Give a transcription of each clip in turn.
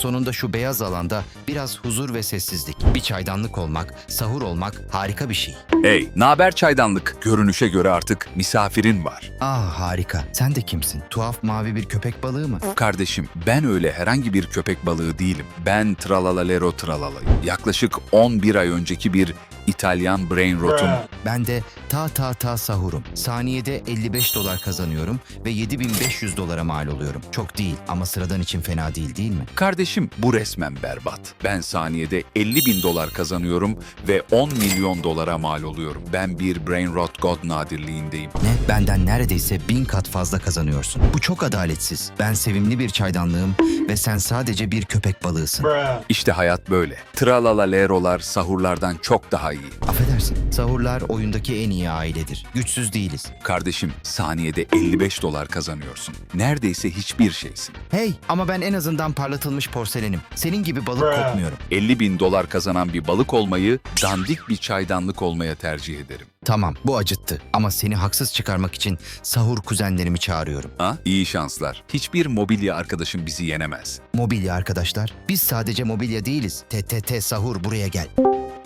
Sonunda şu beyaz alanda biraz huzur ve sessizlik. Bir çaydanlık olmak, sahur olmak harika bir şey. Hey, naber çaydanlık? Görünüşe göre artık misafirin var. Ah harika. Sen de kimsin? Tuhaf mavi bir köpek balığı mı? Kardeşim, ben öyle herhangi bir köpek balığı değilim. Ben Tralalalero Tralala'yım. Yaklaşık 11 ay önceki bir İtalyan brain rot'un Ben de ta ta ta sahurum. Saniyede 55 dolar kazanıyorum ve 7500 dolara mal oluyorum. Çok değil ama sıradan için fena değil değil mi? Kardeşim bu resmen berbat. Ben saniyede 50 bin dolar kazanıyorum ve 10 milyon dolara mal oluyorum. Ben bir brain rot god nadirliğindeyim. Ne? Benden neredeyse bin kat fazla kazanıyorsun. Bu çok adaletsiz. Ben sevimli bir çaydanlığım ve sen sadece bir köpek balığısın. İşte hayat böyle. Tralalalerolar sahurlardan çok daha iyi. Affedersin. Sahurlar oyundaki en iyi ailedir. Güçsüz değiliz. Kardeşim saniyede 55 dolar kazanıyorsun. Neredeyse hiçbir şeysin. Hey ama ben en azından parlatılmış porselenim. Senin gibi balık kokmuyorum. 50 bin dolar kazanan bir balık olmayı, dandik bir çaydanlık olmaya tercih ederim. Tamam bu acıttı ama seni haksız çıkarmak için sahur kuzenlerimi çağırıyorum. Ha? İyi şanslar. Hiçbir mobilya arkadaşım bizi yenemez. Mobilya arkadaşlar. Biz sadece mobilya değiliz. TTT sahur buraya gel.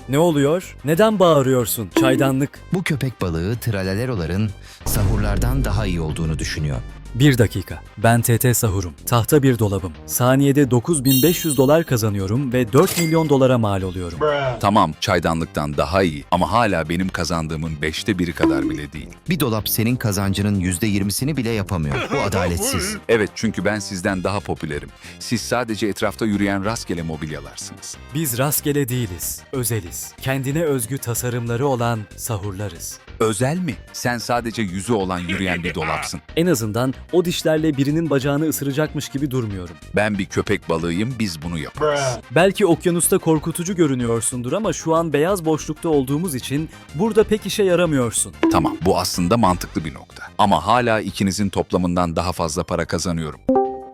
Ne oluyor? Neden bağırıyorsun? Çaydanlık. Bu köpek balığı tralaleroların sahurlardan daha iyi olduğunu düşünüyor. Bir dakika. Ben TT Sahurum. Tahta bir dolabım. Saniyede 9500 dolar kazanıyorum ve 4 milyon dolara mal oluyorum. Tamam çaydanlıktan daha iyi ama hala benim kazandığımın beşte biri kadar bile değil. Bir dolap senin kazancının %20'sini bile yapamıyor. Bu adaletsiz. Evet çünkü ben sizden daha popülerim. Siz sadece etrafta yürüyen rastgele mobilyalarsınız. Biz rastgele değiliz, özeliz. Kendine özgü tasarımları olan sahurlarız. Özel mi? Sen sadece yüzü olan yürüyen bir dolapsın. En azından o dişlerle birinin bacağını ısıracakmış gibi durmuyorum. Ben bir köpek balığıyım biz bunu yaparız. Belki okyanusta korkutucu görünüyorsundur ama şu an beyaz boşlukta olduğumuz için burada pek işe yaramıyorsun. Tamam bu aslında mantıklı bir nokta. Ama hala ikinizin toplamından daha fazla para kazanıyorum.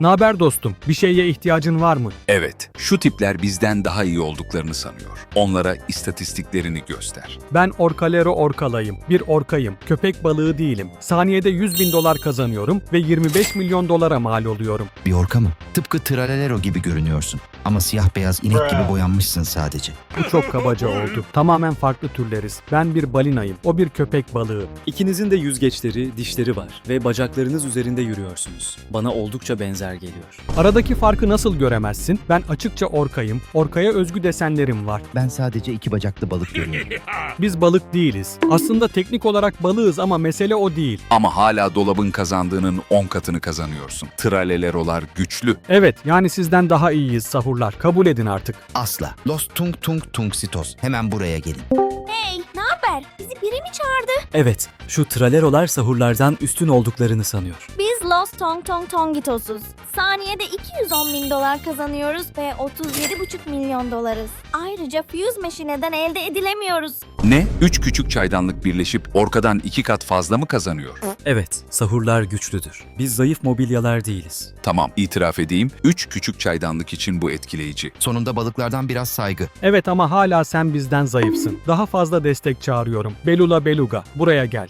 Naber dostum? Bir şeye ihtiyacın var mı? Evet, şu tipler bizden daha iyi olduklarını sanıyor. Onlara istatistiklerini göster. Ben Orkalero Orkalayım. Bir orkayım. Köpek balığı değilim. Saniyede 100 bin dolar kazanıyorum ve 25 milyon dolara mal oluyorum. Bir orka mı? Tıpkı tralalero gibi görünüyorsun. Ama siyah beyaz inek gibi boyanmışsın sadece. Bu çok kabaca oldu. Tamamen farklı türleriz. Ben bir balinayım. O bir köpek balığı. İkinizin de yüzgeçleri, dişleri var ve bacaklarınız üzerinde yürüyorsunuz. Bana oldukça benzer geliyor. Aradaki farkı nasıl göremezsin? Ben açıkça orkayım. Orkaya özgü desenlerim var. Ben sadece iki bacaklı balık görüyorum. Biz balık değiliz. Aslında teknik olarak balığız ama mesele o değil. Ama hala dolabın kazandığının 10 katını kazanıyorsun. Tralelerolar güçlü. Evet, yani sizden daha iyiyiz sahurlar. Kabul edin artık. Asla. Los tung tung tung sitos. Hemen buraya gelin. Hey, ne haber? Bizi biri mi çağırdı? Evet, şu tralerolar sahurlardan üstün olduklarını sanıyor. Biz Lost Tong Tong Tongitos'uz. Saniyede 210 bin dolar kazanıyoruz ve 37,5 milyon dolarız. Ayrıca Fuse Machine'den elde edilemiyoruz. Ne? 3 küçük çaydanlık birleşip orkadan 2 kat fazla mı kazanıyor? Evet, sahurlar güçlüdür. Biz zayıf mobilyalar değiliz. Tamam, itiraf edeyim. 3 küçük çaydanlık için bu etkileyici. Sonunda balıklardan biraz saygı. Evet ama hala sen bizden zayıfsın. Daha fazla destek çağırıyorum. Belula Beluga, buraya gel.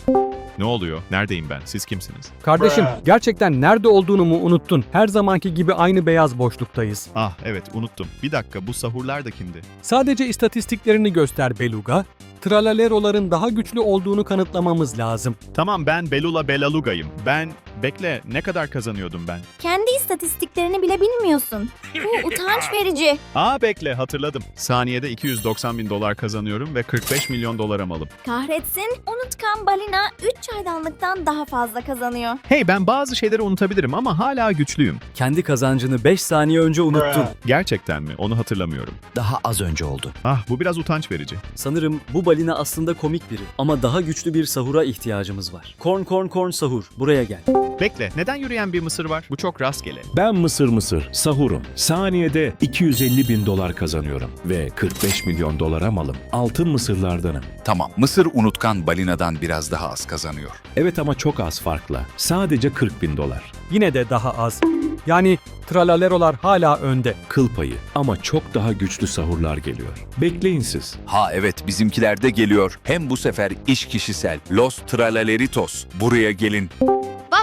Ne oluyor? Neredeyim ben? Siz kimsiniz? Kardeşim, gerçekten nerede olduğunu mu unuttun? Her zamanki gibi aynı beyaz boşluktayız. Ah evet unuttum. Bir dakika bu sahurlar da kimdi? Sadece istatistiklerini göster Beluga. Tralaleroların daha güçlü olduğunu kanıtlamamız lazım. Tamam ben Belula Belaluga'yım. Ben... Bekle ne kadar kazanıyordum ben? Kendi istatistiklerini bile bilmiyorsun. Bu utanç verici. Aa bekle hatırladım. Saniyede 290 bin dolar kazanıyorum ve 45 milyon dolara malım. Kahretsin, unutkan balina 3 çaydanlıktan daha fazla kazanıyor. Hey ben bazı şeyleri unutabilirim ama hala güçlüyüm. Kendi kazancını 5 saniye önce unuttun. Gerçekten mi? Onu hatırlamıyorum. Daha az önce oldu. Ah bu biraz utanç verici. Sanırım bu balina aslında komik biri ama daha güçlü bir sahura ihtiyacımız var. Korn korn korn sahur, buraya gel. Bekle neden yürüyen bir mısır var? Bu çok rastgele. Ben Mısır Mısır, sahurum. Saniyede 250 bin dolar kazanıyorum ve 45 milyon dolara malım. Altın mısırlardanım. Tamam, Mısır unutkan balinadan biraz daha az kazanıyor. Evet ama çok az farkla. Sadece 40 bin dolar. Yine de daha az. Yani Tralalerolar hala önde. Kıl payı ama çok daha güçlü sahurlar geliyor. Bekleyin siz. Ha evet bizimkiler de geliyor. Hem bu sefer iş kişisel. Los Tralaleritos. Buraya gelin.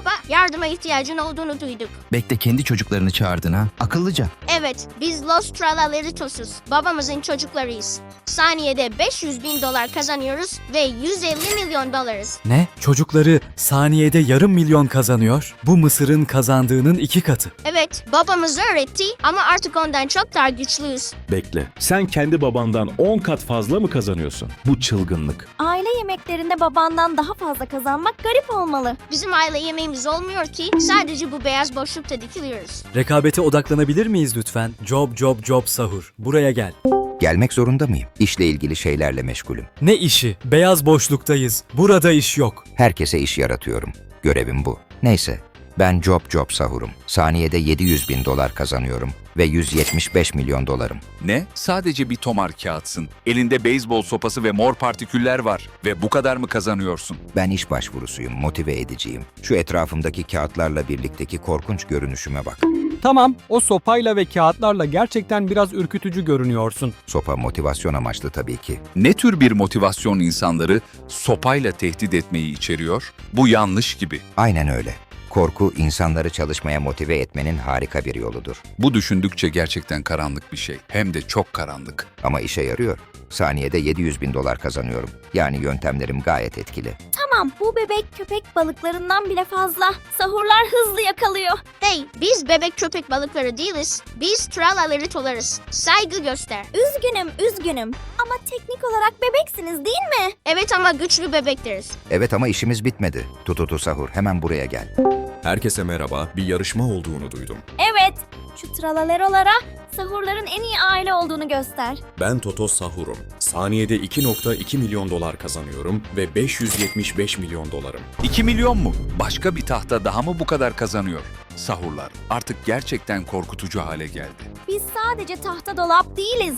Baba, yardıma ihtiyacın olduğunu duyduk. Bekle kendi çocuklarını çağırdın ha. Akıllıca. Evet, biz Los Tralalerito'suz. Babamızın çocuklarıyız. Saniyede 500 bin dolar kazanıyoruz ve 150 milyon dolarız. Ne? Çocukları saniyede yarım milyon kazanıyor. Bu Mısır'ın kazandığının iki katı. Evet, babamız öğretti ama artık ondan çok daha güçlüyüz. Bekle. Sen kendi babandan 10 kat fazla mı kazanıyorsun? Bu çılgınlık. Aile yemeklerinde babandan daha fazla kazanmak garip olmalı. Bizim aile yemeğimiz olmuyor ki sadece bu beyaz boşlukta dikiliyoruz. Rekabete odaklanabilir miyiz lütfen? Job, job, job sahur. Buraya gel. Gelmek zorunda mıyım? İşle ilgili şeylerle meşgulüm. Ne işi? Beyaz boşluktayız. Burada iş yok. Herkese iş yaratıyorum. Görevim bu. Neyse, ben Job Job sahurum. Saniyede 700 bin dolar kazanıyorum ve 175 milyon dolarım. Ne? Sadece bir tomar kağıtsın. Elinde beyzbol sopası ve mor partiküller var. Ve bu kadar mı kazanıyorsun? Ben iş başvurusuyum, motive ediciyim. Şu etrafımdaki kağıtlarla birlikteki korkunç görünüşüme bak. Tamam, o sopayla ve kağıtlarla gerçekten biraz ürkütücü görünüyorsun. Sopa motivasyon amaçlı tabii ki. Ne tür bir motivasyon insanları sopayla tehdit etmeyi içeriyor? Bu yanlış gibi. Aynen öyle. Korku insanları çalışmaya motive etmenin harika bir yoludur. Bu düşündükçe gerçekten karanlık bir şey. Hem de çok karanlık. Ama işe yarıyor. Saniyede 700 bin dolar kazanıyorum. Yani yöntemlerim gayet etkili. Tamam bu bebek köpek balıklarından bile fazla. Sahurlar hızlı yakalıyor. Hey, biz bebek köpek balıkları değiliz. Biz Tralalerito'larız. Saygı göster. Üzgünüm üzgünüm. Ama teknik olarak bebeksiniz değil mi? Evet ama güçlü bebekleriz. Evet ama işimiz bitmedi. Tututu sahur hemen buraya gel. Herkese merhaba. Bir yarışma olduğunu duydum. Evet. Şu tralalerolara sahurların en iyi aile olduğunu göster. Ben Toto Sahurum. Saniyede 2.2 milyon dolar kazanıyorum ve 575 milyon dolarım. 2 milyon mu? Başka bir tahta daha mı bu kadar kazanıyor? Sahurlar artık gerçekten korkutucu hale geldi. Biz sadece tahta dolap değiliz.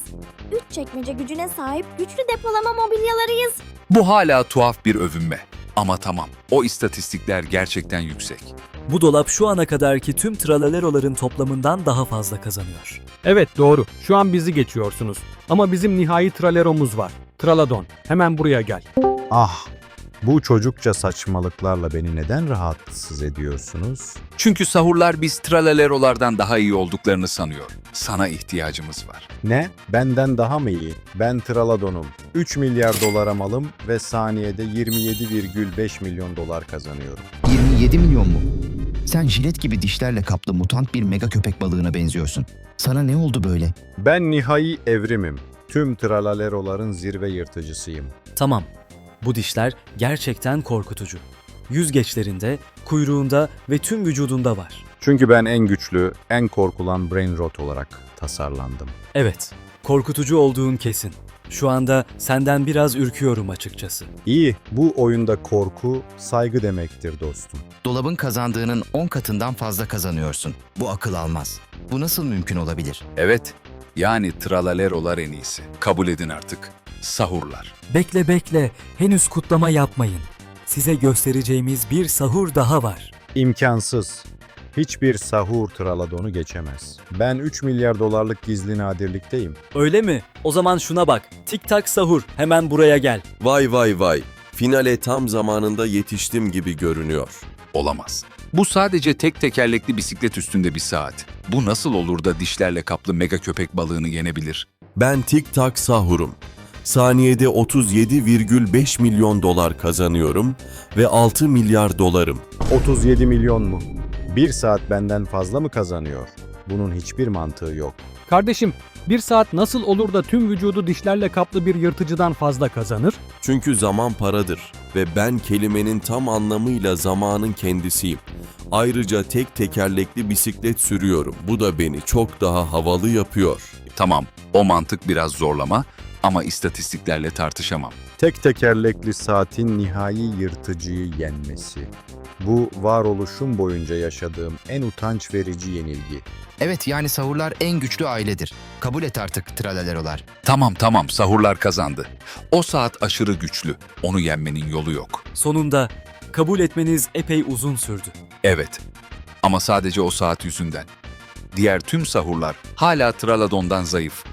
Üç çekmece gücüne sahip güçlü depolama mobilyalarıyız. Bu hala tuhaf bir övünme. Ama tamam, o istatistikler gerçekten yüksek. Bu dolap şu ana kadarki tüm tralaleroların toplamından daha fazla kazanıyor. Evet doğru, şu an bizi geçiyorsunuz. Ama bizim nihai traleromuz var. Traladon, hemen buraya gel. Ah, bu çocukça saçmalıklarla beni neden rahatsız ediyorsunuz? Çünkü sahurlar biz tralalerolardan daha iyi olduklarını sanıyor. Sana ihtiyacımız var. Ne? Benden daha mı iyi? Ben Traladon'um. 3 milyar dolara malım ve saniyede 27,5 milyon dolar kazanıyorum. 27 milyon mu? Sen jilet gibi dişlerle kaplı mutant bir mega köpek balığına benziyorsun. Sana ne oldu böyle? Ben nihai evrimim. Tüm Tralaleroların zirve yırtıcısıyım. Tamam. Bu dişler gerçekten korkutucu. Yüzgeçlerinde, kuyruğunda ve tüm vücudunda var. Çünkü ben en güçlü, en korkulan brain rot olarak tasarlandım. Evet, korkutucu olduğun kesin. Şu anda senden biraz ürküyorum açıkçası. İyi, bu oyunda korku saygı demektir dostum. Dolabın kazandığının 10 katından fazla kazanıyorsun. Bu akıl almaz. Bu nasıl mümkün olabilir? Evet, yani tralalerolar en iyisi. Kabul edin artık. Sahurlar. Bekle bekle, henüz kutlama yapmayın. Size göstereceğimiz bir sahur daha var. İmkansız. Hiçbir sahur Traladon'u geçemez. Ben 3 milyar dolarlık gizli nadirlikteyim. Öyle mi? O zaman şuna bak. Tik tak sahur, hemen buraya gel. Vay vay vay. Finale tam zamanında yetiştim gibi görünüyor. Olamaz. Bu sadece tek tekerlekli bisiklet üstünde bir saat. Bu nasıl olur da dişlerle kaplı mega köpek balığını yenebilir? Ben Tik Tak Sahurum. Saniyede 37,5 milyon dolar kazanıyorum ve 6 milyar dolarım. 37 milyon mu? Bir saat benden fazla mı kazanıyor? Bunun hiçbir mantığı yok. Kardeşim, bir saat nasıl olur da tüm vücudu dişlerle kaplı bir yırtıcıdan fazla kazanır? Çünkü zaman paradır ve ben kelimenin tam anlamıyla zamanın kendisiyim. Ayrıca tek tekerlekli bisiklet sürüyorum. Bu da beni çok daha havalı yapıyor. Tamam, o mantık biraz zorlama ama istatistiklerle tartışamam. Tek tekerlekli saatin nihai yırtıcıyı yenmesi. Bu varoluşum boyunca yaşadığım en utanç verici yenilgi. Evet yani sahurlar en güçlü ailedir. Kabul et artık tralalerolar. Tamam tamam, sahurlar kazandı. O saat aşırı güçlü. Onu yenmenin yolu yok. Sonunda kabul etmeniz epey uzun sürdü. Evet. Ama sadece o saat yüzünden. Diğer tüm sahurlar hala Traladon'dan zayıf.